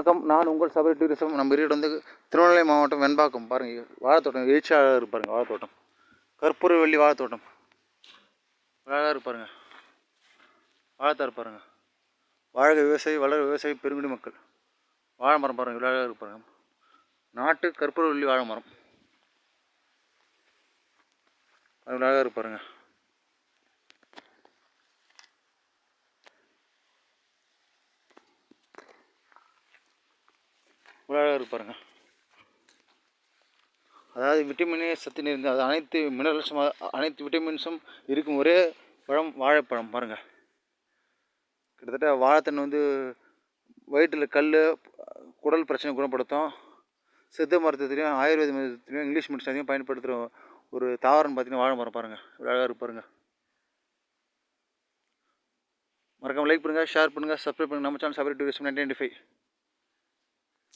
வணக்கம். நான் உங்கள் சபரி டூரிசம் நம்ம வீடு வந்து திருநெல்வேலி மாவட்டம் வெண்பாக்கம். பாருங்கள் வாழைத்தோட்டம் எழுச்சியாக இருப்பாருங்க வாழைத்தோட்டம். கற்பூரவள்ளி வாழைத்தோட்டம். அழகாக இருப்பாருங்க வாழைத்தா இருப்பாருங்க வாழ்க விவசாயி வளர விவசாயி பெருங்குடி மக்கள். வாழை மரம் பாருங்கள் அழகாக இருப்பாருங்க நாட்டு கற்பூரவள்ளி வாழை மரம். அது அழகாக இருப்பாருங்க இவ்வளோ அழகாக இருப்பாருங்க. அதாவது விட்டமினே சத்து நிறைந்த அது அனைத்து மினரல்ஸும் அனைத்து விட்டமின்ஸும் இருக்கும் ஒரே பழம் வாழைப்பழம் பாருங்கள் கிட்டத்தட்ட வாழைத்தண்ணு வந்து வயிற்றில் கல் குடல் பிரச்சனை குணப்படுத்தும். சித்த மருத்துவத்திலையும் ஆயுர்வேத மருத்துவத்திலையும் இங்கிலீஷ் மெடிசனையும் பயன்படுத்துகிற ஒரு தாவரம் பார்த்தீங்கன்னா வாழை மரம் பாருங்கள் இவ்வளோ அழகாக இருப்பாருங்க மறக்காமல் லைக் பண்ணுங்கள் ஷேர் பண்ணுங்கள் சப்ஸ்கிரைப் பண்ணுங்கள் நம்ம channel Sabari two ninety five